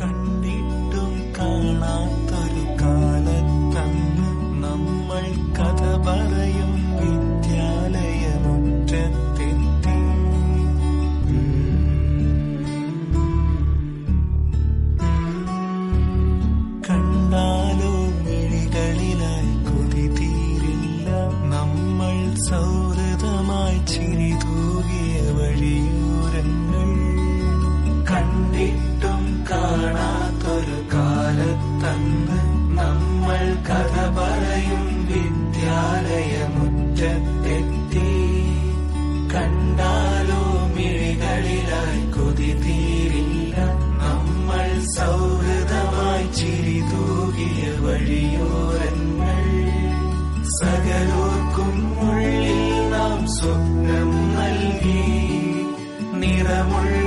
കണ്ടിട്ടും കാണാത്തൊരു കാലത്തന്ന് നമ്മൾ കഥ പറയും വിദ്യാലയമുറ്റത്തെത്തി. കണ്ടാലോ മിഴികളിലായി കൊതി തീരില്ല. നമ്മൾ സൗഹൃദമായി ചിരി കാലത്തന്ന് നമ്മൾ കഥ പറയും വിദ്യാലയമുറ്റത്തെത്തി. കണ്ടാലോ മിഴികളിലായി കൊതി തീരില്ല നമ്മൾ സൗഹൃദമായി ചിരി തൂകിയ വഴിയോരങ്ങൾ. സകലോർക്കും ഉള്ളിൽ നാം സ്വപ്നം നൽകി. നിറമുള്ള